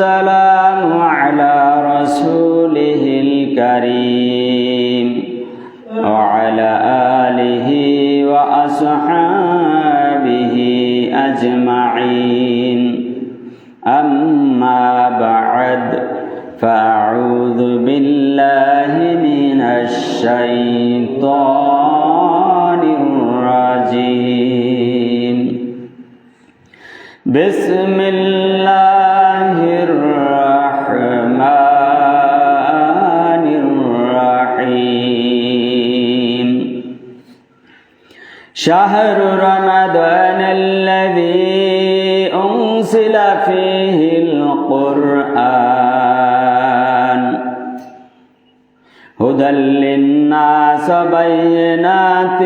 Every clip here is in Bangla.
والسلام على رسوله الكريم وعلى آله وأصحابه أجمعين. أما بعد فأعوذ بالله من الشيطان الرجيم. بسم الله شهر رمضان الذي أنزل فيه القرآن. هدى للناس بينات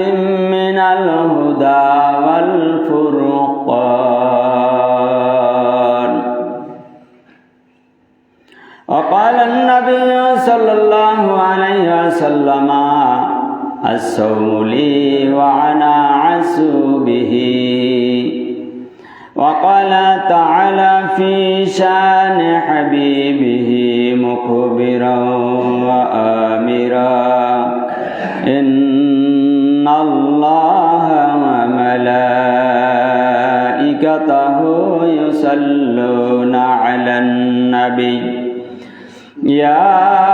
من الهدى والفرقان. وقال النبي صلى الله عليه وسلم الصوم لي وأنا عسو به. وقال تعالى في شأن حبيبه مخبرا وآمرا. إن الله وملائكته يصلون على النبي. يا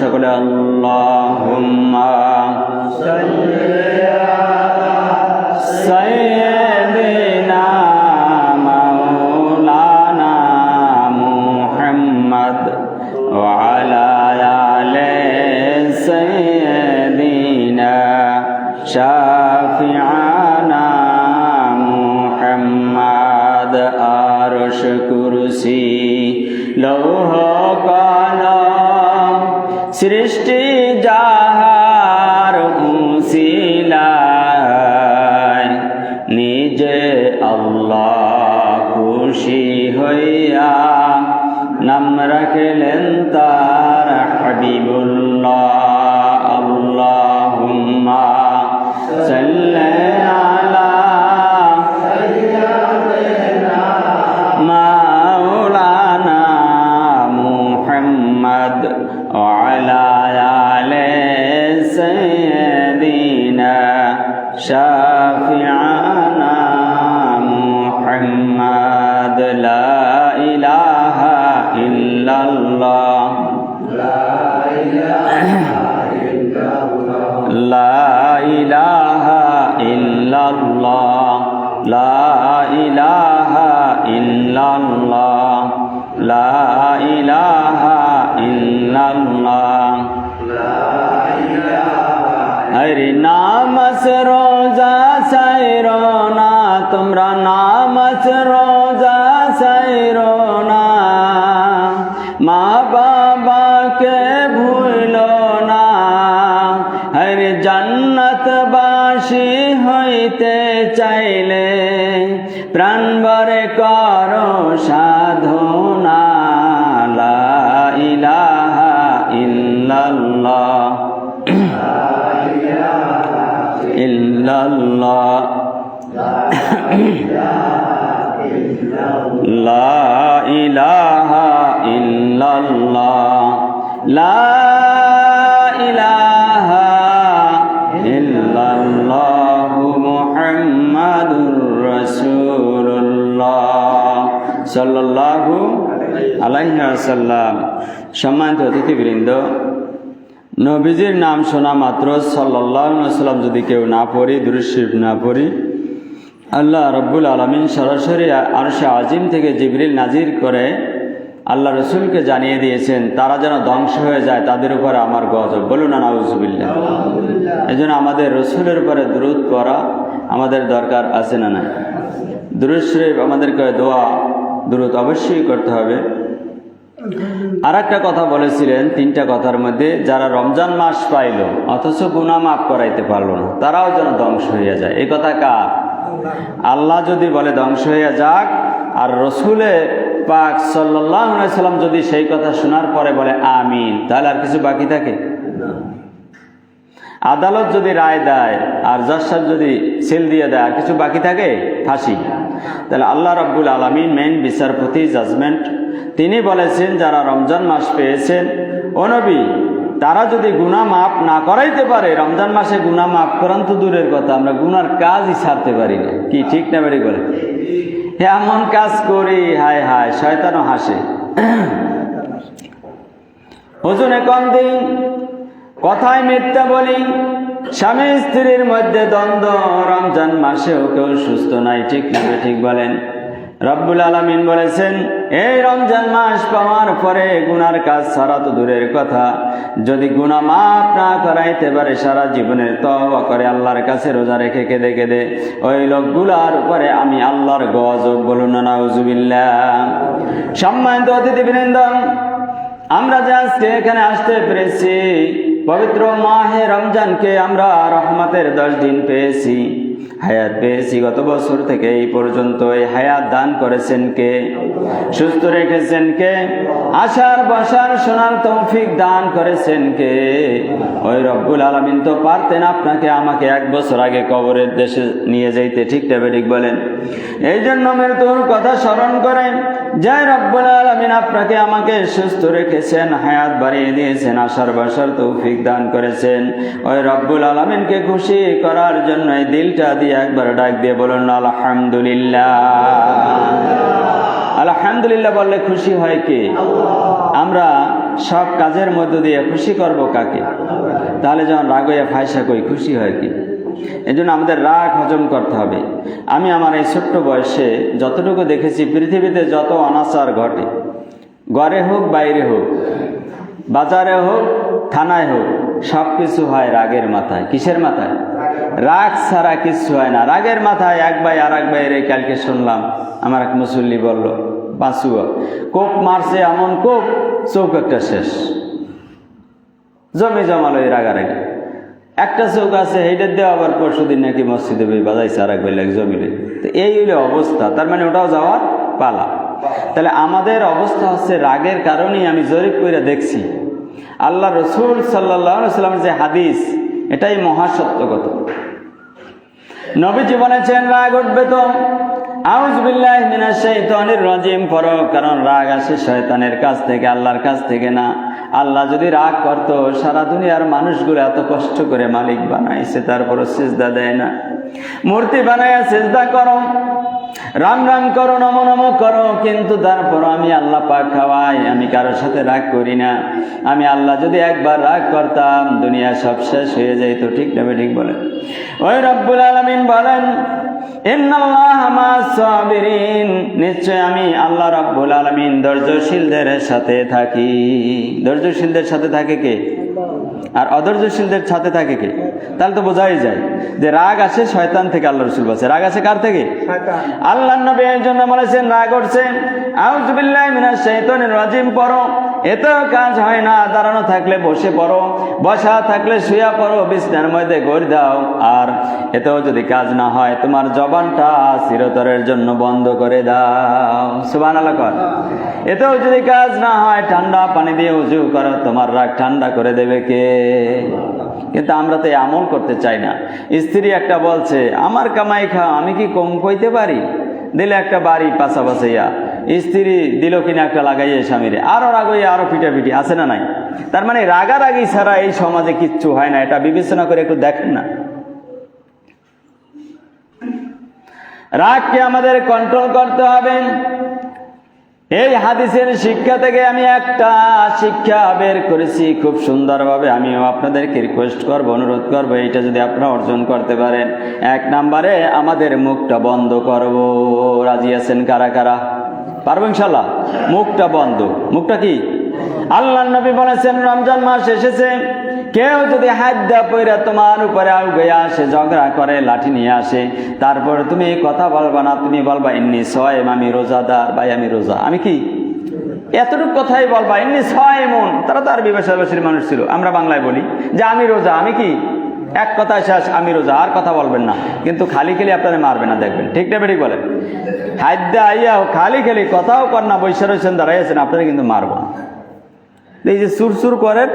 সকলে আল্লাহুম্মা। সাইয়্যিদিনা আরে জান্নাতবাসী হইতে চাইলে প্রাণ ভরে করো সাধনা ইলাহা ইল্লাল্লাহ। ইল্লাল্লাহ। লা ইলাহা ইল্লাল্লাহ। আলাইহি ওয়াসাল্লাম সম্মানিত অতিথিবৃন্দ নবীজির নাম শোনা মাত্র সাল্লাল্লাহু আলাইহি যদি কেউ না পড়ি দুরুশরীফ না পড়ি আল্লাহ রব্বুল আলমিন সরাসরি আরশে আজিম থেকে জিবরিল নাজির করে আল্লাহ রসুলকে জানিয়ে দিয়েছেন তারা যেন ধ্বংস হয়ে যায় তাদের উপরে আমার গজব। বলুন না এই জন্য আমাদের রসুলের উপরে দূরত পড়া আমাদের দরকার আছে না নাই? দুরুদ শরীফ আমাদেরকে দোয়া দূরত অবশ্যই করতে হবে। আর একটা কথা বলেছিলেন তিনটা কথার মধ্যে যারা রমজান মাস পাইল অথচ গুনা মাফ করাইতে পারল না তারাও যেন ধ্বংস হইয়া যায়। এই কথা কার? আল্লাহ। যদি বলে ধ্বংস হইয়া যাক আর রসুলে পাক সাল্লাহ সাল্লাম যদি সেই কথা শোনার পরে বলে আমিন তাহলে আর কিছু বাকি থাকে? আদালত যদি রায় দেয় আর জজ সাহেব যদি সিল দিয়ে দেয় আর কিছু বাকি থাকে? ফাঁসি। তাহলে আল্লাহ রব্বুল আলমিন মেইন বিচারপতি জাজমেন্ট তিনি বলেছেন, যারা রমজান মাস পেয়েছেন অনবী তারা যদি গুণা মাফ না করাইতে পারে, রমজান মাসে গুণা মাফ করান তো দূরের কথা, আমরা গুনার কাজই ছাড়তে পারি না। কি, ঠিক না বেড়ি বলে? এমন কাজ করি, হায় হায়, শয়তানও হাসে। ওজনে কম দিন, কথায় মিথ্যা বলি, স্বামী স্ত্রীর মধ্যে দ্বন্দ্ব, রমজান মাসেও কেউ সুস্থ নাই, ঠিক না ঠিক বলেন। রব্বুল আলমিন বলেছেন, এই রমজান মাস পাওয়ার পরে গুনার কাজ সারা তো দূরের কথা। যদি গুণা মাফ না করাইতে পারে, সারা জীবনের তওবা করে আল্লাহর কাছে রোজা রেখে কেঁদে কেঁদে, ওই লোকগুলার উপরে আমি আল্লাহর গজব বলুন না, নাউজুবিল্লাহ। সম্মানিত অতিথিবৃন্দ, আমরা যে আজকে এখানে আসতে পেরেছি, পবিত্র মাহে রমজানকে আমরা রহমতের দশ দিন পেয়েছি। হায়াত পেয়েছি। গত বছর থেকে এই পর্যন্ত এই হায়াত দান করেছেন কে? সুস্থ রেখেছেন কে? আশার বসার সোনার তৌফিক দান করেছেন কে? ওই রব্বুল আলমিন তো পারতেন আপনাকে আমাকে এক বছর আগে কবরের দেশে নিয়ে যাইতে, ঠিক ঠিক বলেন? এই জন্য মৃত্যুর কথা স্মরণ করেন জয় রব্বুল আলমিন, আপনাকে আমাকে সুস্থ রেখেছেন, হায়াত বাড়িয়ে দিয়েছেন আশার বাসার তৌফিক দান করেছেন। ওই রব্বুল আলমিনকে খুশি করার জন্য এই দিলটা দিয়ে একবার ডাক দিয়ে বলুন, আলহামদুলিল্লাহ। আলহামদুলিল্লাহ বললে খুশি হয় কি? আমরা সব কাজের মধ্য দিয়ে খুশি করব কাকে? তাহলে যখন রাগ হইয়া ফায়সা কই, খুশি হয় কি? এই জন্য আমাদের রাগ হজম করতে হবে। আমি আমার এই ছোট্ট বয়সে যতটুকু দেখেছি, পৃথিবীতে যত অনাচার ঘটে ঘরে হোক, বাইরে হোক, বাজারে হোক, থানায় হোক সব কিছু হয় রাগের মাথায়। কিসের মাথায়? রাগ ছাড়া কিছু হয় না। রাগের মাথায় এক ভাই আর এক ভাইয়ের কালকে শুনলাম, আমার এক মুসল্লি বলল, বাঁচুয়া, কোপ মারছে এমন কোপ চৌক একটা শেষ। জমি জমালো এই রাগারাগি। একটা চৌক আছে এইটার দেওয়া আবার পরশু দিন নাকি মসজিদে বই বাজাইছে আর এক লাগ জমিলে তো এই হইলে অবস্থা, তার মানে ওটাও যাওয়ার পালা। তাহলে আমাদের অবস্থা হচ্ছে রাগের কারণেই আমি জরিপ করে দেখছি। আল্লাহ রসুল সাল্লাহ সাল্লামের যে হাদিস, এটাই মহাসত্য কথা নবীজি বলেছেন রাগ উঠবে তো। আউজবিল্লাহ মিনাশ শাইতানির রাজিম পড়ো, কারণ রাগ আসে শয়তানের কাছ থেকে, আল্লাহর কাছ থেকে না। আল্লাহ যদি রাগ করতো, সারা দুনিয়ার মানুষগুলো এত কষ্ট করে মালিক বানাইছে, তারপরও সিজদা দেয় না। মূর্তি বানাইয়া সেজদা করো, রাম রাম করো, নম নম করো, কিন্তু তারপর আমি আল্লাহ পাক খাওয়াই, আমি কারোর সাথে রাগ করি না। আমি আল্লাহ যদি একবার রাগ করতাম, দুনিয়া সব শেষ হয়ে যাইত, ঠিক না ঠিক বলেন? ওই রব্বুল আলমিন বলেন নিশ্চয় আমি আল্লাহ রব্বুল আলমিন ধৈর্যশীলদের সাথে থাকি। ধৈর্যশীলদের সাথে থাকে কে? আর অধৈর্যশীলদের সাথে থাকে কে? তাহলে তো বোঝাই যায় যে রাগ আছে শয়তান থেকে আল্লাহ রসুল বলছে। রাগ আছে কার থেকে? আল্লাহ নবী এর জন্য বলেছেন রাগ উঠছে আউজবিল্লাহ মিনাশ শাইতানির রাজিম পড়ো। এতেও কাজ হয় না, দাঁড়ানো থাকলে বসে পড়ো, বসা থাকলে শুয়া পড়ো, বিছনার মধ্যে গড় দাও। আর এতেও যদি কাজ না হয়, তোমার জবানটা চিরতরের জন্য বন্ধ করে দাও। সুবান কর। এতেও যদি কাজ না হয়, ঠান্ডা পানি দিয়ে উজু করো, তোমার রাগ ঠান্ডা করে দেবে কে? কিন্তু আমরা তো আমল করতে চাই না। স্ত্রী একটা বলছে, আমার কামাই খাও, আমি কি কম কইতে পারি? দিলে একটা বাড়ি পাশাপাশিয়া স্ত্রী দিল কিনা একটা লাগাইয়ে স্বামীরে। আরও রাগাইয়া আরও পিটাপিটি, আছে না নাই? তার মানে রাগারাগি ছাড়া এই সমাজে কিচ্ছু হয় না, এটা বিবেচনা করে একটু দেখেন না। রাগকে আমাদের কন্ট্রোল করতে হবে। এই হাদিসের শিক্ষা থেকে আমি একটা শিক্ষা বের করেছি, খুব সুন্দরভাবে। আমিও আপনাদেরকে রিকোয়েস্ট করব, অনুরোধ করব, এইটা যদি আপনারা অর্জন করতে পারেন। এক নাম্বারে, আমাদের মুখটা বন্ধ করব। রাজি আছেন কারা কারা? পারব ইনশাল্লাহ মুখটা বন্ধ। মুখটা কি? আল্লাহ নবী বলেছেন, রমজান মাস এসেছে। কেউ যদি হাত দেওয়া পইরা তোমার উপরে আউগে আসে, ঝগড়া করে, লাঠি নিয়ে আসে, তারপর তুমি কথা বলবা না, তুমি বলবা এমনি ছয় আমি রোজাদার, ভাই, আমি রোজা। আমি কি? এতটুকু কথাই বলবা এমনি ছয় মন তারা তো আর বিবেশাবাসীর মানুষ ছিল। আমরা বাংলায় বলি যে, আমি রোজা। আমি কি? এক কথা শেষ, আমি রোজা, আর কথা বলবেন না। কিন্তু খালি খেলি আপনারা মারবে না, দেখবেন। ঠিক না বেঠিক বলেন? খাদ্য আইয়া খালি খেলি, কথাও কর না বৈশা রয়েছেন দাঁড়াইছেন আপনারা কিন্তু মারবো না। এই যে সুরসুর করেন,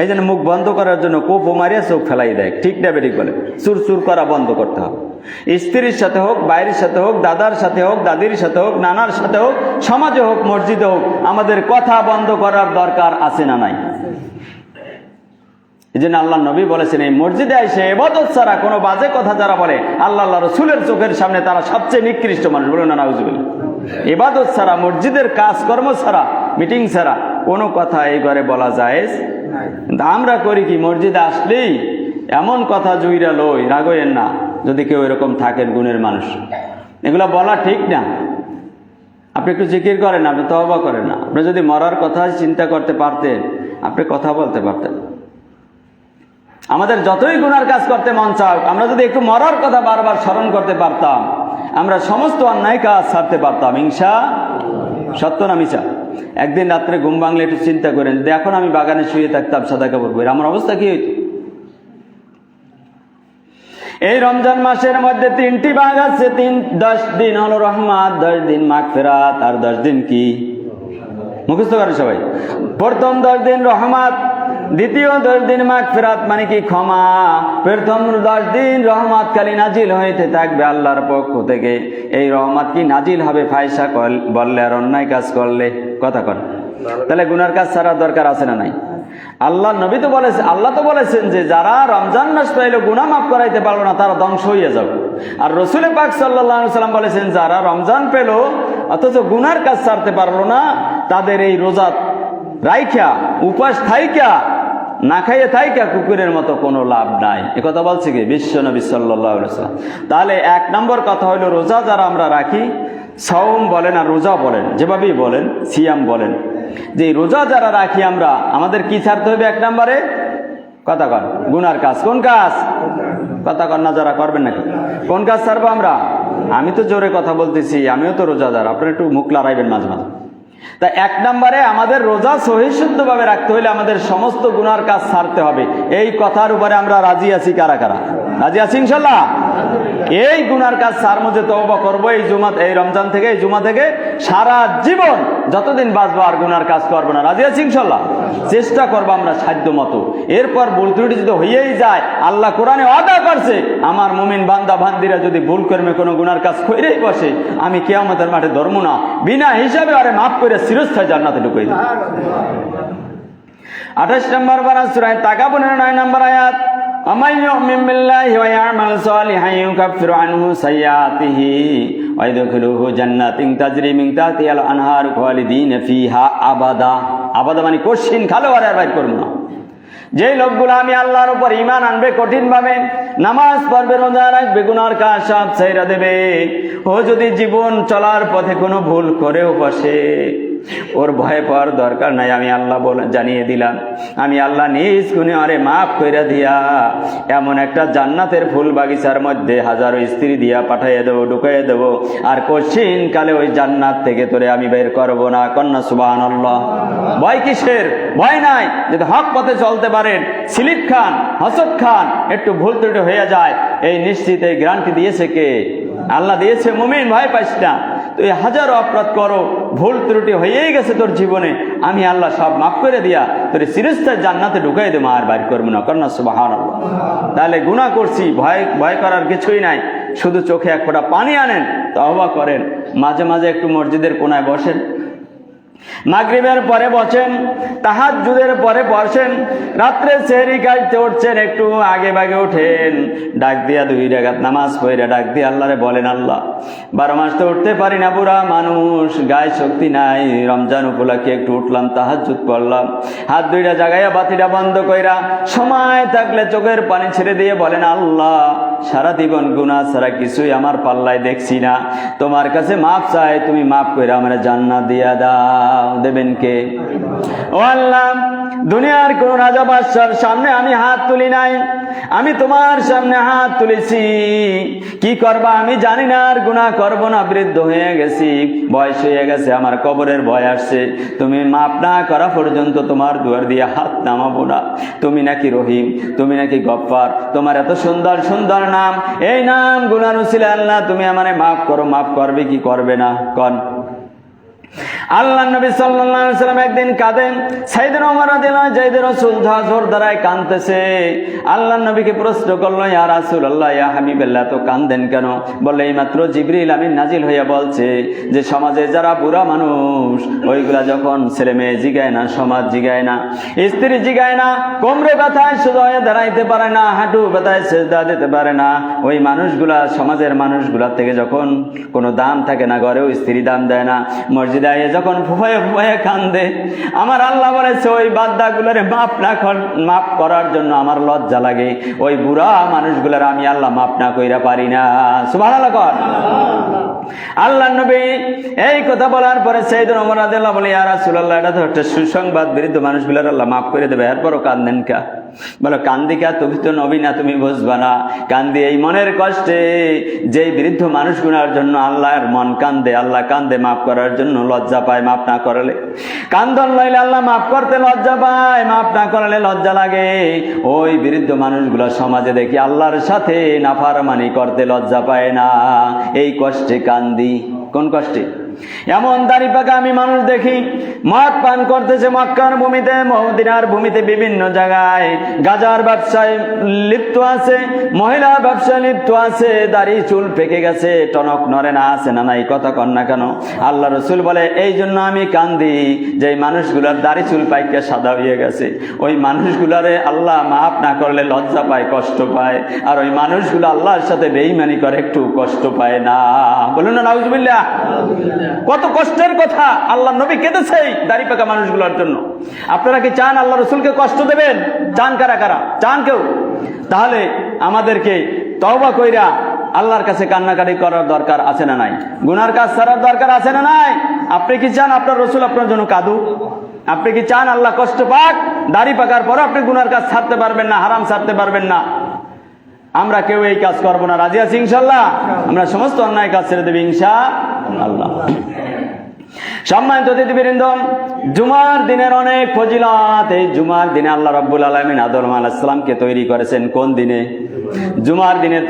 এই জন্য মুখ বন্ধ করার জন্য কোপ মারিয়া চোখ ফেলাই দেয়। ঠিক না বেঠিক বলে সুরসুর করা বন্ধ করতে হবে। স্ত্রীর সাথে হোক, বাইরের সাথে হোক, দাদার সাথে হোক, দাদির সাথে হোক, নানার সাথে হোক, সমাজে হোক, মসজিদে হোক, আমাদের কথা বন্ধ করার দরকার আছে না নাই? এই জন্য আল্লাহ নবী বলেছেন এই মসজিদে এসে এবাদত ছাড়া কোনো বাজে কথা যারা বলে আল্লাহ আল্লাহ রসুলের চোখের সামনে তারা সবচেয়ে নিকৃষ্ট মানুষ বলুন না নাউজুবিল এবাদত ছাড়া মসজিদের কাজকর্ম ছাড়া মিটিং ছাড়া কোনো কথা এই ঘরে বলা যায় কিন্তু আমরা করি কি মসজিদে আসলেই এমন কথা জুইরা লই রাগয়েন না যদি কেউ এরকম থাকেন গুণের মানুষ। এগুলো বলা ঠিক না। আপনি একটু জিকির করেন আপনি তহবা করেন না। আপনি যদি মরার কথা চিন্তা করতে পারতেন আপনি কথা বলতে পারতেন। আমাদের যতই গুনার কাজ করতে মন চাও আমরা যদি একটু মরার কথা বারবার স্মরণ করতে পারতাম, আমরা সমস্ত অন্যায় কাজ ছাড়তে পারতাম। হিংসা সত্য না মিশা একদিন রাত্রে ঘুম বাংলে একটু চিন্তা করেন যদি এখন আমি বাগানে শুয়ে থাকতাম, সাদা কাপড় পরে। আমার অবস্থা কি হইত? এই রমজান মাসের মধ্যে তিনটি ভাগ আছে, তিন, দশ দিন হলো রহমাত, দশ দিন মাঘ ফেরাত আর দশ দিন কি? মুখস্থ করে সবাই। প্রথম দশ দিন রহমাত দ্বিতীয় দশ দিন মাঘ ফেরাত মানে কি ক্ষমা? প্রথম দশ দিন রহমত খালি নাজিল হইতে থাকবে আল্লাহর পক্ষ থেকে। এই রহমত কি নাজিল হবে ফায়সা বললে আর অন্যায় কাজ করলে? কথা কর তাহলে গুনার কাজ ছাড়া দরকার আছে না নাই? আল্লাহ নবী তো বলেছে আল্লাহ তো বলেছেন যে যারা রমজান মাস পাইলে গুনাহ মাফ করাইতে পারল না, তারা ধ্বংস হইয়া যাবে আর রসুল পাক সাল্লাম বলেছেন, যারা রমজান পেল, অথচ গুনার কাজ ছাড়তে পারল না, তাদের এই রোজা রাইখা, উপাস থাইকা না খাইয়ে থাইকা কুকুরের মতো কোনো লাভ নাই। কথা বলছে কি? বিশ্ব নবী সাল্লাম তাহলে এক নম্বর কথা হলো রোজা যারা আমরা রাখি সৌম বলেন আর রোজা বলেন, যেভাবেই বলেন, সিয়াম বলেন। যে রোজা যারা রাখি আমরা, আমাদের কি ছাড়তে হবে এক নম্বরে? কথা কন, গুনার কাজ। কোন কাজ? কথা কন না, যারা করবেন নাকি? কোন কাজ ছাড়বো আমরা? আমি তো জোরে কথা বলতেছি, আমিও তো রোজাদার, আপনারা একটু মুখ লড়াইবেন মাঝে মাঝে। তা এক নম্বরে আমাদের রোজা সহিশুদ্ধভাবে রাখতে হলে আমাদের সমস্ত গুনার কাজ ছাড়তে হবে। এই কথার উপরে আমরা রাজি আছি কারা কারা? রাজি আছি ইনশাল্লাহ? এই গুনার কাজ সার মধ্যে তওবা করব এই জুমা এই রমজান থেকে, এই জুমা থেকে সারা জীবন যতদিন বাঁচবো আর গুনার কাজ করব না। রাজি আছি ইনশাল্লাহ? চেষ্টা করব আমরা সাধ্য মতো। এরপর ভুল ত্রুটি যদি হয়েই যায়, আল্লাহ কোরআনে অদা করছে, আমার মুমিন বান্দা বান্দিরা যদি ভুল কর্মে কোনো গুনার কাজ করেই বসে, আমি কেয়ামতের মাঠে ধর্ম না। বিনা হিসাবে আরে মাফ করে শিরস্থায় জান্নাতে ঢুকাই আঠাশ নম্বর বারা সুরায় তাকা পনেরো নয় নম্বর আয়াত। ومن يؤمن بالله ويعمل صالحا يكفر عنه سيئاته ويدخله جنات تجري من تحتها الانهار خالدين فيها ابدا আবাদা মানে কোশ্চিন খালো আর আর বাইর করবো না যে লোকগুলো আমি আল্লাহর উপর ইমান আনবে কঠিন ভাবে নামাজ পড়বে রোজা রাখবে গুনার কাজ সব ছেড়ে দেবে ও যদি জীবন চলার পথে কোনো ভুল করেও বসে ওর ভয় পাওয়ার দরকার নাই, আমি আল্লাহ বলে, জানিয়ে দিলাম। আমি আল্লাহ নিজ গুণে আরে মাফ কইরা দিয়া এমন একটা জান্নাতের ফুল বাগিচার মধ্যে হাজারো স্ত্রী দিয়া পাঠাইয়ে দেবো, ঢুকাইয়ে দেবো। আর কঠিন কালে ওই জান্নাত থেকে তোরে আমি বের করব না। কন্যা সুবাহ ভয় কিসের? ভয় নাই। যদি হক পথে চলতে পারেন, সিলিপ খান হসদ খান, একটু ভুল ত্রুটি হয়ে যায়। এই নিশ্চিত এই গ্রান্টি দিয়েছে কে? আল্লাহ দিয়েছে মুমিন, ভয় পাইস না। তুই হাজারো অপরাধ করো, ভুল ত্রুটি হয়েই গেছে তোর জীবনে। আমি আল্লাহ সব মাফ করে দিয়া তোর সিরিজটা জান্নাতে ঢুকাই দেবো, আর বাইর করব না। কন্যা সুবাহান তাহলে গুণা করছি, ভয় ভয় করার কিছুই নাই। শুধু চোখে এক ফোঁটা পানি আনেন তহবা করেন। মাঝে মাঝে একটু মসজিদের কোনায় বসেন। মাগরিবের পরে বসেন, তাহাজ্জুদের পরে বসেন, রাত্রে সেহরি কাজতে উঠছেন, একটু আগে বাগে ওঠেন ডাক দিয়া দুই রাগাত নামাজ পড়ে ডাক দিয়ে আল্লাহরে বলেন, আল্লাহ, বারো মাস তো উঠতে পারি না বুড়া মানুষ, গায়ে শক্তি নাই, রমজান উপলক্ষে একটু উঠলাম তাহার তাহাজ্জুদ পড়লাম হাত দুইটা জাগাইয়া বাতিটা বন্ধ কইরা সময় থাকলে চোখের পানি ছেড়ে দিয়ে বলেন, আল্লাহ, সারা জীবন গুণা ছাড়া কিছুই আমার পাল্লায় দেখছি না। তোমার কাছে মাপ চাই, তুমি মাপ করে আমার জান্নাত দিয়া দাও। দেবেন কে? ও আল্লাহ, দুনিয়ার কোন রাজা বাদশার সামনে আমি হাত তুলি নাই। আমি তোমার সামনে হাত তুলেছি। কি করবা আমি জানি না আর গুণা করব না, বৃদ্ধ হয়ে গেছি। বয়স হয়ে গেছে, আমার কবরের ভয় আসছে। তুমি মাপ না করা পর্যন্ত তোমার দুয়ার দিয়ে হাত নামাবো না। তুমি নাকি রহিম, তুমি নাকি গপ্পার তোমার এত সুন্দর সুন্দর নাম। এই নাম ছিল আল্লাহ, তুমি আমারে মাফ করো, মাফ করবে কি করবে না? কন। আল্লাহ নবী সাল্লাম একদিন কাঁদেন সাইদিন ওমর রাদিয়াল্লাহু জাইদ রাসূল ঝাঝর দ্বারায় কাঁদতেছে। আল্লাহ নবীকে প্রশ্ন করল, ইয়া রাসূলুল্লাহ, ইয়া হাবিবাল্লাহ তো কাঁদেন কেন? বলে এই মাত্র জিবরিল আমিন নাজিল হইয়া বলছে যে সমাজে যারা বুড়া মানুষ, ওইগুলা যখন ছেলে মেয়ে জিগায় না, সমাজ জিগায় না, স্ত্রী জিগায় না, কোমরে ব্যথায় শুধু হয়ে দাঁড়াইতে পারে না, হাঁটু ব্যথায় সেজদা দিতে পারে না, ওই মানুষগুলা, সমাজের মানুষগুলা থেকে যখন কোনো দাম থাকে না, ঘরেও স্ত্রী দাম দেয় না, মসজিদে আইয়ে যখন ফুফায়ে ফুফায়ে কান্দে, আমার আল্লাহ বলেছে, ওই বাদ্দাগুলোরে মাপ না মাপ করার জন্য আমার লজ্জা লাগে। ওই বুড়া মানুষগুলোর আমি আল্লাহ মাপ না কইরা পারি না। সুবহানাল্লাহ কর। আল্লাহ নবী এই কথা বলার পরে সেইদিন ওমর রাদিয়াল্লাহু বলে, ইয়া রাসূলুল্লাহ, এটা তো একটা সুসংবাদ। বিরুদ্ধ মানুষগুলোর আল্লাহ মাফ করে দেবে। এরপরও কান্দেন কা? বলো কান্দিকা তুমি তো নবী না, তুমি বুঝবা না। কান্দি এই মনের কষ্টে। যেই বৃদ্ধ মানুষগুলোর জন্য আল্লাহর মন কান্দে, আল্লাহ কান্দে মাফ করার জন্য লজ্জা পায়, মাফ না করলে। কান্দন লইলে আল্লাহ মাফ করতে লজ্জা পায়, মাফ না করলে লজ্জা লাগে। ওই বৃদ্ধ মানুষগুলো সমাজে দেখি আল্লাহর সাথে নাফারমানি করতে লজ্জা পায় না। এই কষ্টে কান্দি কোন কষ্টে? এমন দাড়ি পাকা আমি মানুষ দেখি, মদ পান করতেছে মক্কার ভূমিতে মহদিনার ভূমিতে বিভিন্ন জায়গায়। গাজার ব্যবসায় লিপ্ত আছে, মহিলা ব্যবসায় লিপ্ত আছে, দাড়ি চুল পেকে গেছে, টনক নরে না আছে না নাই, কথা কন না কেন? আল্লাহ রসুল বলে, এই জন্য আমি কান্দি, যে মানুষগুলার দাড়ি চুল পাইকে সাদা হয়ে গেছে। ওই মানুষগুলারে আল্লাহ মাফ না করলে লজ্জা পায়, কষ্ট পায়। আর ওই মানুষগুলো আল্লাহর সাথে বেইমানি করে, একটু কষ্ট পায় না। বলুন না, নাউজুবিল্লাহ। কত কষ্টের কথা আল্লাহ নবী কেঁদেছে দাড়ি পাকা মানুষগুলোর জন্য। আপনারা কি চান আল্লাহ রসুলকে কষ্ট দেবেন? চান কারা কারা? চান কেউ? তাহলে আমাদেরকে তওবা কইরা আল্লাহর কাছে কান্নাকাটি করার দরকার আছে না নাই? গুনার কাজ ছাড়ার দরকার আছে না নাই? আপনি কি চান আপনার রসুল আপনার জন্য কাঁদু আপনি কি চান আল্লাহ কষ্ট পাক? দাড়ি পাকার পর আপনি গুনার কাজ ছাড়তে পারবেন না, হারাম ছাড়তে পারবেন না। আমরা কেউ এই কাজ করব না। রাজি আছি ইনশাল্লাহ? আমরা সমস্ত অন্যায় কাজ ছেড়ে দেবো ইনশা আল্লাহ সম্মানিত অতিথিবৃন্দ, জুমার দিনের অনেক ফজিলত। এই জুমার দিনে আল্লাহ রব্বুল আলমিন আদম আলাহিসামকে তৈরি করেছেন কোন দিনে? জুমার দিনে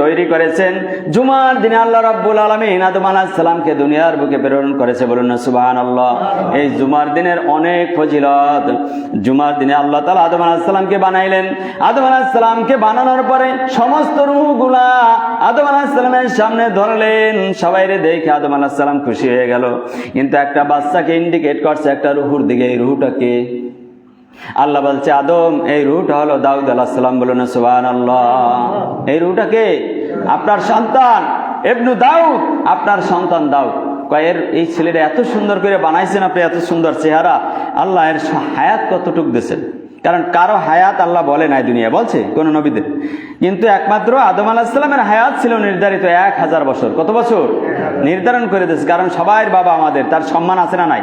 তৈরি করেছেন। জুমার দিনে আল্লাহ রাব্বুল আলমিন আদম আলাহিসামকে দুনিয়ার বুকে প্রেরণ করেছে। বলুন না সুবাহান আল্লাহ এই জুমার দিনের অনেক ফজিলত। জুমার দিনে আল্লাহ তালা আদম আলাহিসামকে বানাইলেন। আদম আলাহিসামকে বানানোর পরে সমস্ত রুহগুলা আদম আলাহিসামের সামনে ধরলেন। সবাই রে দেখে আদম আলাহিসাম খুশি হয়ে গেল। কিন্তু একটা বাচ্চাকে ইন্ডিকেট করছে, একটা রুহুর দিকে। এই রুহুটাকে আল্লাহ বলছে, আদম, এই রুট হলো দাউদ আলাহ সালাম বলুন সুবান আল্লাহ এই রুহটাকে আপনার সন্তান। এবনু দাউদ, আপনার সন্তান দাউদ। কয়ের এই ছেলেটা এত সুন্দর করে বানাইছেন আপনি, এত সুন্দর চেহারা। আল্লাহ এর হায়াত কতটুক দিয়েছেন? কারণ কারও হায়াত আল্লাহ বলে নাই দুনিয়া, বলছে কোন নবীদের। কিন্তু একমাত্র আদম আলাহিসাল্লামের হায়াত ছিল নির্ধারিত এক হাজার বছর। কত বছর? নির্ধারণ করে দিয়েছে, কারণ সবাই বাবা আমাদের, তার সম্মান আছে না নাই?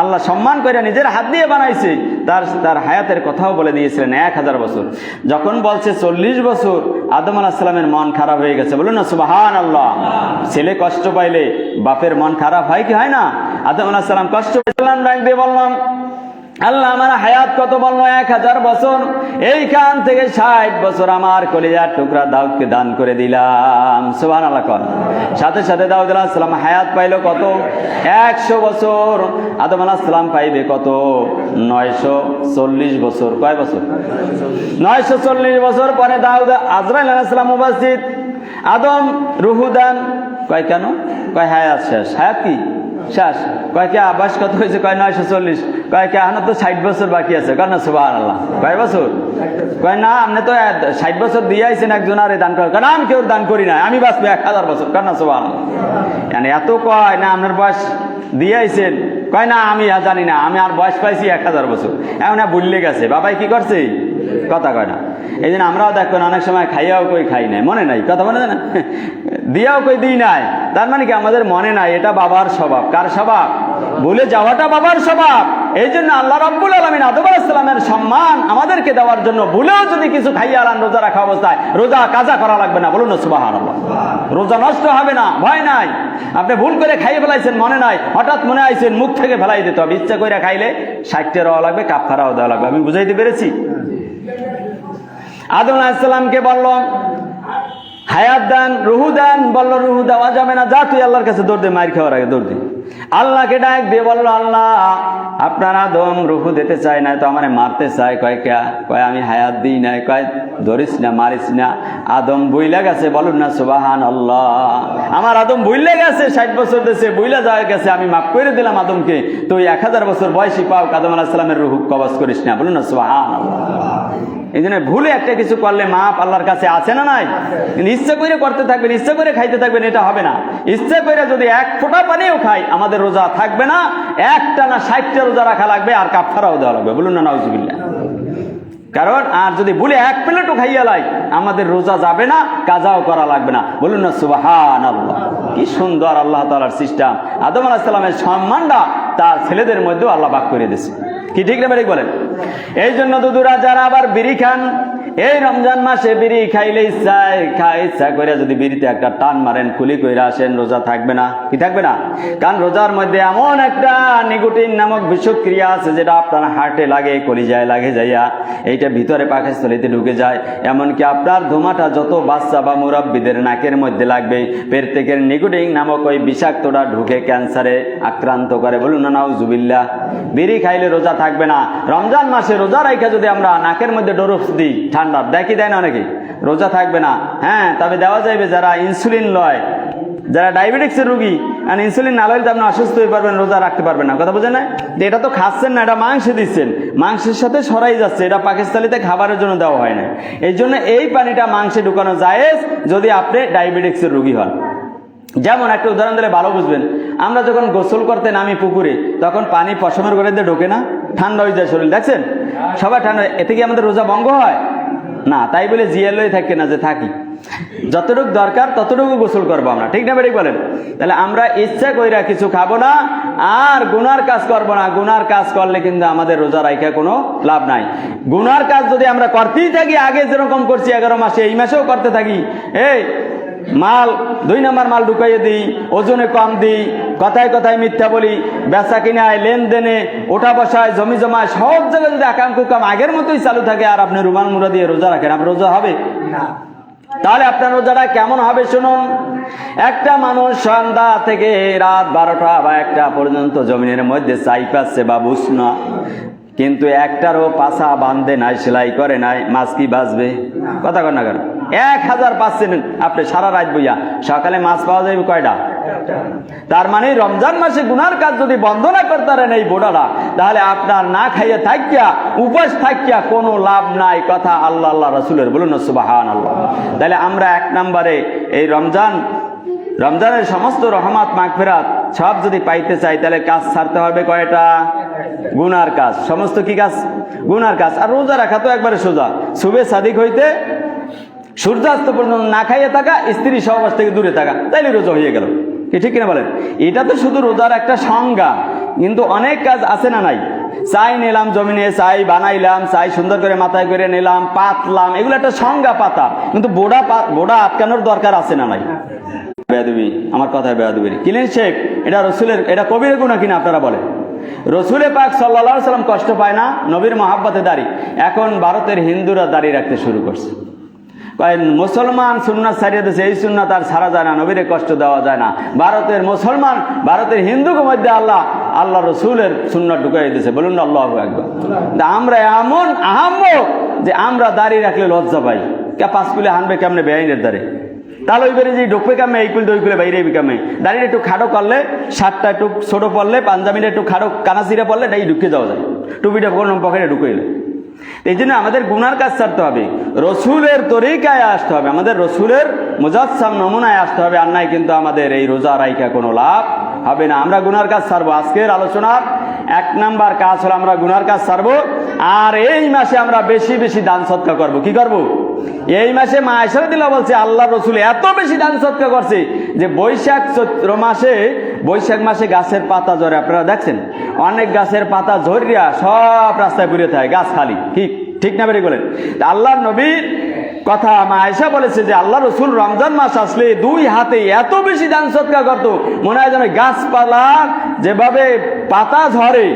আল্লাহ সম্মান করে নিজের হাত দিয়ে বানাইছে, তার তার হায়াতের কথাও বলে দিয়েছিলেন এক হাজার বছর। যখন বলছে চল্লিশ বছর, আদম আলাহিসাল্লামের মন খারাপ হয়ে গেছে। বলুন না সুবাহান আল্লাহ ছেলে কষ্ট পাইলে বাপের মন খারাপ হয় কি হয় না? আদম আলাহিসাল্লাম কষ্ট পেলাম ডাক দিয়ে বললাম আল্লাহ আমার হায়াত কত বলল? এক হাজার বছর। এইখান থেকে ষাট বছর আমার কলিজার টুকরা দাউদকে দান করে দিলাম। সুবান আল্লাহ কর। সাথে সাথে দাউদ আলাহিসাম হায়াত পাইলো কত? একশো বছর। আদম আলাহিসাম পাইবে কত? নয়শো চল্লিশ বছর। কয় বছর? নয়শো চল্লিশ বছর পরে দাউদ আজরাইল আলাহিসাম উপস্থিত। আদম রুহুদান কয় কেন? কয় হায়াত শেষ। হায়াত কি? শেষ। কয় কে বয়স কত হয়েছে? কয় নয়শো চল্লিশ। কয় কে এখন তো ষাট বছর বাকি আছে, কয় না সুবাহ আল্লাহ কয় বছর? কয় না আপনি তো ষাট বছর দিয়ে আইছেন একজন আরে দান করে কারণ আমি কেউ দান করি না আমি বাঁচবো এক হাজার বছর। কয় না সুবাহ মানে এত কয় না আপনার বয়স দিয়ে আইছেন। কয় না, আমি জানি না, আমি আর বয়স পাইছি এক হাজার বছর। এমন ভুললে গেছে। বাবাই কি করছে? কথা কয় না। এই জন্য আমরাও দেখবেন অনেক সময় খাইয়াও কই খাই নাই। মনে নাই? কথা মনে না? দিয়াও কই দিই নাই। তার মানে কি, আমাদের মনে নাই, এটা বাবার স্বভাব। কার স্বভাব? ভুলে যাওয়াটা বাবার স্বভাব। এই জন্য আল্লাহ রব্বুল আলমিন আলাহিসাল্লামের সম্মান আমাদেরকে দেওয়ার জন্য ভুলেও যদি কিছু খাইয়া আলান, রোজা রাখা অবস্থায়, রোজা, কাজা করা লাগবে না। বলুন সুবাহ রোজা নষ্ট হবে না, ভয় নাই। আপনি ভুল করে খাইয়ে ফেলাইছেন, মনে নাই। হঠাৎ মনে আইছেন, মুখ থেকে ফেলাই দিতে হবে। ইচ্ছা করে খাইলে ষাটটা রওয়া লাগবে কাপড়াও দেওয়া লাগবে। আমি বুঝাইতে পেরেছি? আদম আলাহিসাল্লামকে বলল, হায়াত দান, রুহু দান। বলল, রুহু দেওয়া যাবে না। যা তুই আল্লাহর কাছে দৌড় দে মার খাওয়ার আগে দৌড় দে। আল্লাহকে ডাক দিয়ে বলল, আল্লাহ, আপনার আদম রুহু দিতে চায় না, তো আমারে মারতে চায়। কয়, কে? কয়, আমি হায়াত দিই নাই। কয়, ধরিস না, মারিস না। আদম বইলা গেছে, বলুন না সুবাহান আল্লাহ আমার আদম বইলে গেছে, ষাট বছর দেশে বইলা যাওয়া গেছে, আমি মাফ করে দিলাম আদমকে। তুই এক হাজার বছর বয়সী পাও, আদম আলাহ সালামের রুহু কবচ করিস না, বলুন না সুবাহান আল্লাহ এই জন্য ভুলে একটা কিছু করলে মাপ আল্লাহর কাছে আছে না নাই? ইচ্ছা করে করতে থাকবেন, ইচ্ছা করে খাইতে থাকবেন, এটা হবে না। ইচ্ছা করে যদি এক ফোঁটা পানিও খাই, আমাদের রোজা থাকবে না, একটা না ষাটটা রোজা রাখা লাগবে, আর কাপড়াও দেওয়া লাগবে। বলুন না নাউজুবিল্লা কারণ, আর যদি ভুলে এক প্লেটও খাইয়া লাই, আমাদের রোজা যাবে না, কাজাও করা লাগবে না। বলুন না সুবাহান আল্লাহ কি সুন্দর আল্লাহ তালার সিস্টেম। আদম আলাহিসাল্লামের সম্মানটা তার ছেলেদের মধ্যেও আল্লাহ বাক করে দিয়েছে। কি ঠিক না বলেন? এই জন্য দুদুরা যারা আবার বিড়ি খান এই রমজান মাসে বিড়ি খাইলে ইচ্ছায় খাই ইচ্ছা করে যদি বিড়িতে একটা টান মারেন কুলি কইরা আসেন, রোজা থাকবে না। কি থাকবে না? কারণ রোজার মধ্যে এমন একটা নিকোটিন নামক বিষক্রিয়া আছে যেটা আপনার হার্টে লাগে, কলিজায় লাগে যাইয়া, এইটা ভিতরে পাকস্থলিতে ঢুকে যায়। এমনকি আপনার ধোমাটা যত বাচ্চা বা মুরব্বীদের নাকের মধ্যে লাগবে, প্রত্যেকের নিকোটিন নামক ওই বিষাক্তটা ঢুকে ক্যান্সারে আক্রান্ত করে। বলুন না নাও জুবিল্লা বিড়ি খাইলে রোজা থাকবে না। রমজান মাসে রোজা রাইখা যদি আমরা নাকের মধ্যে ডোরফ দিই ঠান্ডা দেখি দেয় না অনেকে রোজা থাকবে না। হ্যাঁ তবে দেওয়া যাবে যারা ইনসুলিন লয়। যারা ডায়াবেটিক্সের রুগী আর ইনসুলিন না লইলে তো আপনি অসুস্থ হয়ে পারবেন, রোজা রাখতে পারবেন না। কথা বোঝেন না এটা তো খাচ্ছেন না, এটা মাংস দিচ্ছেন। মাংসের সাথে সরাই যাচ্ছে, এটা পাকিস্তানিতে খাবারের জন্য দেওয়া হয় না এই জন্য এই পানিটা মাংসে ঢুকানো যায় যদি আপনি ডায়াবেটিক্সের রুগী হন। যেমন একটা উদাহরণ দিলে ভালো বুঝবেন। আমরা যখন গোসল করতে নামি পুকুরে, তখন পানি পশমের করে দিয়ে ঢোকে না? ঠান্ডা হয়ে যায় শরীর, দেখছেন? সবাই ঠান্ডা এতে কি আমাদের রোজা ভঙ্গ হয়? না, তাই বলে জিয়ালই থাকে না যে থাকি। যতটুকু দরকার, ততটুকু গোসল করব আমরা। ঠিক না বেড়ে বলেন? তাহলে আমরা ইচ্ছা কইরা কিছু খাব না, আর গুনার কাজ করব না। গুনার কাজ করলে কিন্তু আমাদের রোজা রাখা কোনো লাভ নাই। গুনার কাজ যদি আমরা করতেই থাকি, আগে যেরকম করছি, এগারো মাসে, এই মাসেও করতে থাকি। এই মাল দুই নম্বর মাল ঢুকাইয়ে দিই ওজনে কম দিই কথায় কথায় মিথ্যা বলি বেচা কিনায় লেনদেনে ওঠা বসায় জমি জমায় সব জায়গায় যদি আকাম কুকাম আগের মতোই চালু থাকে আর আপনি রুমাল মুড়া দিয়ে রোজা রাখেন আপনার রোজা হবে? তাহলে আপনার রোজাটা কেমন হবে শুনুন। একটা মানুষ সন্ধ্যা থেকে রাত বারোটা বা একটা পর্যন্ত জমিনের মধ্যে চাই পাচ্ছে বা বুঝনা। কিন্তু একটারও পাশা বাঁধে নাই, সেলাই করে নাই, মাছ কি বাঁচবে? কথা কর না কেন? এক হাজার পাচ্ছেন আপনি সারা রাত বইয়া, সকালে মাছ পাওয়া যাবে কয়টা? তার মানে রমজান মাসে গুনার কাজ যদি বন্ধ না করতে পারেন এই বোড়াটা তাহলে আপনার না খাইয়ে থাকিয়া, উপাস থাকিয়া কোনো লাভ নাই, কথা আল্লাহ আল্লাহ রসুলের। বলুন সুবাহান আল্লাহ তাহলে আমরা এক নম্বরে এই রমজান, রমজানের সমস্ত রহমাত, মাগফেরাত সব যদি পাইতে চাই, তাহলে কাজ ছাড়তে হবে কয়টা? গুনার কাজ, সমস্ত কি কাজ? গুনার কাজ। আর রোজা রাখা তো একবারে সোজা। শুভে সাদিক হইতে সূর্যাস্ত পর্যন্ত না খাইয়ে থাকা, স্ত্রী সহবাস থেকে দূরে থাকা, তাইলে রোজা হয়ে গেল। কি ঠিক কিনা বলেন? এটা তো শুধু রোজার একটা সংজ্ঞা, কিন্তু অনেক কাজ আছে না নাই? চাই নিলাম জমিনে, চাই বানাইলাম, চাই সুন্দর করে মাথায় করে নিলাম, পাতলাম, এগুলো একটা সংজ্ঞা পাতা। কিন্তু বোড়া বোড়া আটকানোর দরকার আছে না নাই? বেয়াদবি, আমার কথায় বেয়াদবি কিলেন শেখ? এটা রসুলের, এটা কবির গুণা কিনা আপনারা বলেন? রসুলে পাক সাল্লা সাল্লাম কষ্ট পায় না, নবীর মহাব্বতে দাড়ি। এখন ভারতের হিন্দুরা দাড়ি রাখতে শুরু করছে। মুসলমান সুন্নাত ছাড়িয়ে দিয়েছে, এই সুন্নাত আর ছাড়া যায় না, নবীরে কষ্ট দেওয়া যায় না। ভারতের মুসলমান, ভারতের হিন্দুকে মধ্যে আল্লাহ আল্লাহ রসুলের সুন্নাত ঢুকাই দিয়েছে। বলুন না, আল্লাহ একবার আমরা এমন আহাম্ম যে আমরা দাঁড়িয়ে রাখলে লজ্জা পাই। কে পাঁচ কুলে হানবে কেমনে বেআইনের দ্বারে? তাহলে ওইবারে যে ঢুকবে কামে, এই কুলতে ওই কুলে বাইরে কামে। দাঁড়িয়ে একটু খাটো করলে, শার্টটা একটু ছোট পড়লে পাঞ্জাবিটা একটু খাটো কানাচিরা পড়লে এটাই ঢুকে যাওয়া যায়। টুপিটা কোনো পকেটে ঢুকে এলে। এই জন্য আমাদের গুনার কাজ ছাড়তে হবে। রসুলের তরিকায় আসতে হবে। আমাদের রসুলের মুজাচ্ছাম নমুনায় আসতে হবে। আর নাই কিন্তু আমাদের এই রোজা রাইকা কোনো লাভ হবে না। আমরা গুনার কাজ ছাড়বো। আজকের আলোচনার এক নাম্বার কাজ হলো আমরা গুনার কাজ ছাড়বো। আর এই মাসে আমরা বেশি বেশি দান সৎকা করব। কি করব? এই মাসে মা দিল বলছে আল্লাহ রসুল এত বেশি দান সৎকা করছে যে বৈশাখ চৈত্র মাসে, বৈশাখ মাসে গাছের পাতা ঝরে। আপনারা দেখছেন, অনেক গাছের পাতা ঝরিয়া সব রাস্তায় পুড়ে থাকে, গাছ খালি। ঠিক ঠিক না বেরিয়ে বলেন আল্লাহ নবীর কথা মা আয়সা বলেছে যে আল্লাহ রসুল রমজান মাস আসলে দুই হাতে এত বেশি দান সৎকার করতো, মনে হয় যেন গাছপালা যেভাবে পাতা ঝরে,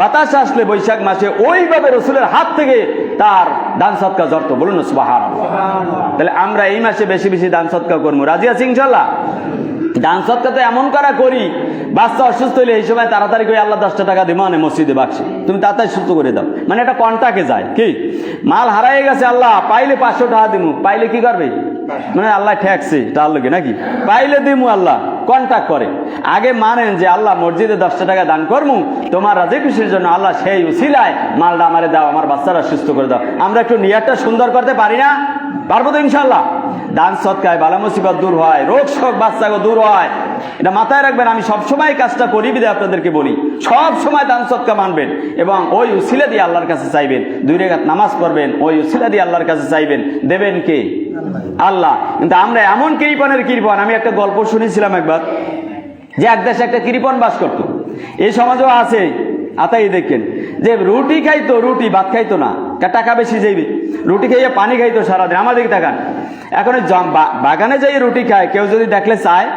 বাতাস আসলে বৈশাখ মাসে, ওইভাবে রসুলের হাত থেকে তার দান সৎকা জর্ত বলুন সুবাহান তাহলে আমরা এই মাসে বেশি বেশি দান সৎকা করব। রাজি আছি ইনশাল্লাহ দান সৎকা তো এমন করা করি, বাচ্চা অসুস্থ হলে এই সময় তাড়াতাড়ি করে আল্লাহ দশটা টাকা দিবে মানে মসজিদে বাক্সে। তুমি তাড়াতাড়ি সুস্থ করে দাও। মানে এটা কন্টাকে যায়, কি? মাল হারাই গেছে আল্লাহ, পাইলে পাঁচশো টাকা দিব পাইলে কি করবে? মানে আল্লাহ ঠেকছে তার লোকে নাকি? পাইলে দিমু আল্লাহ কন্টাক্ট করে। আগে মানেন যে আল্লাহ মসজিদে দশটা টাকা দান করমু, তোমার রাজে খুশির জন্য আল্লাহ সেই উসিলায় মালটা আমারে দাও, আমার বাচ্চারা সুস্থ করে দাও। আমরা একটু নিয়ারটা সুন্দর করতে পারি না? পারব তো ইনশাল্লাহ দান সৎকায় বালা মুসিবত দূর হয়, রোগ শোক বাচ্চাকে দূর হয়। এটা মাথায় রাখবেন, আমি সবসময় কাজটা করি বিদে আপনাদেরকে বলি। সব সময় দান সৎকা মানবেন এবং ওই উসিলা দিয়ে আল্লাহর কাছে চাইবেন। দুই রেখাত নামাজ পড়বেন, ওই উসিলা দিয়ে আল্লাহর কাছে চাইবেন। দেবেন কে? আল্লাহ, কিন্তু আমরা এমন কৃপণের কৃপণ, আমি একটা গল্প শুনেছিলাম একবার, যে এক দেশে একটা কৃপণ বাস করতো। এই সমাজও আছে, আতাই দেখেন, যে রুটি খাইতো, রুটি, ভাত খাইতো না টাকা বেশি যাইবে। রুটি খাইয়ে পানি খাইতো সারাদিন আমাদের দেখান এখন বাগানে যাই রুটি খায়, কেউ যদি দেখলে চায়,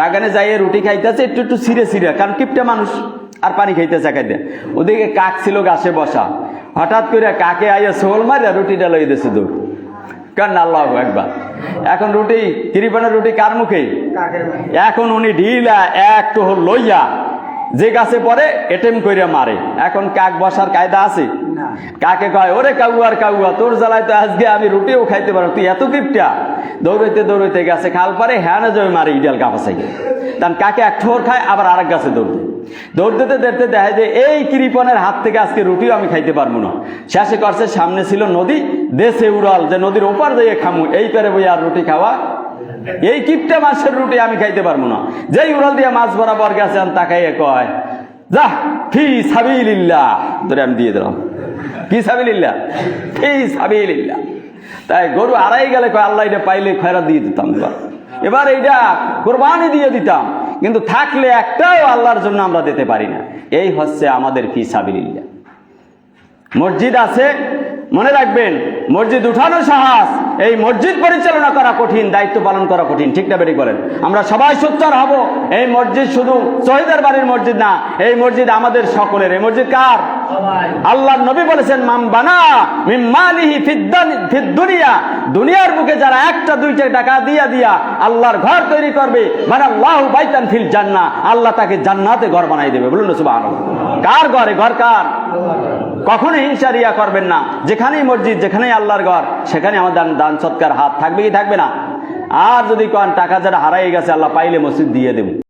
বাগানে যাইয়ে রুটি খাইতেছে, একটু একটু সিরে সিরে কারণ কিপটা মানুষ, আর পানি খাইতে ওদিকে কাক ছিল গাছে বসা, হঠাৎ করে কাকে আইয়া সোল মারিয়া রুটিটা লই দিয়েছে দৌড়। কারণ আল্লাহ একবার এখন রুটি কৃপণের রুটি কার মুখে? এখন উনি ঢিলা এক টোহর লইয়া যে গাছে পরে এটেম কইরা মারে। এখন কাক বসার কায়দা আছে? কাকে কয় ওরে কাউয়ার কাউয়া তোর জ্বালায় তো আজকে আমি রুটিও খাইতে পারো তুই এত কিপটা দৌড়াইতে দৌড়াইতে গেছে খাল পারে হ্যাঁ জয় মারে ইডাল কাপাসাই তার কাকে এক ঠোর খায় আবার আরেক গাছে দৌড় দেয়। দৌড় দিতে দেখতে দেখা যায় এই কৃপনের হাত থেকে আজকে রুটিও আমি খাইতে পারব না। শেষে করছে, সামনে ছিল নদী, দেশে উড়াল, যে নদীর ওপার দিয়ে খামু, এই পেরে বই আর রুটি খাওয়া, এই কিপটা মাছের রুটি আমি খাইতে পারব না। যেই উড়াল দিয়ে মাছ বরাবর গেছে তাকাইয়ে কয়, যা, ফি সাবিলিল্লাহ। ধরে আমি দিয়ে দিলাম। কি সাবিলিল্লাহ, ফি সাবিলিল্লাহ। তাই গরু আড়াই গেলে কয়, আল্লাহ এটা পাইলে খয়রা দিয়ে দিতাম এবার এইটা কোরবানি দিয়ে দিতাম। কিন্তু থাকলে একটাও আল্লাহর জন্য আমরা দিতে পারি না। এই হচ্ছে আমাদের ফি সাবিল্লা মসজিদ আছে, মনে রাখবেন, মসজিদ উঠানো সাহস, এই মসজিদ পরিচালনা করা কঠিন, দায়িত্ব পালন করা কঠিন, ঠিক না বেরি করেন আমরা সবাই সোচ্চার হব। এই মসজিদ শুধু শহীদের বাড়ির মসজিদ না, এই মসজিদ আমাদের সকলের। এই মসজিদ কার? আল্লাহ নবী বলেছেন মাম বানা মিম মালিহি ফিদ্দান- ফিদ্দুনিয়া দুনিয়ার বুকে যারা একটা, দুইটা টাকা দিয়া দিয়া আল্লাহর ঘর তৈরি করবে মানে আল্লাহ বাইতান ফিল জান্না আল্লাহ তাকে জান্নাতে ঘর বানাই দেবে। বলুন সুবহানাল্লাহ। কার ঘরে, ঘর কার? কখনো হিংসা রিয়া করবেন না। যেখানেই মসজিদ, যেখানেই আল্লাহর ঘর, সেখানে আমার দান দান সৎকার হাত থাকবে কি থাকবে না? আর যদি কন টাকা যারা হারাই গেছে, আল্লাহ পাইলে মসজিদ দিয়ে দেব।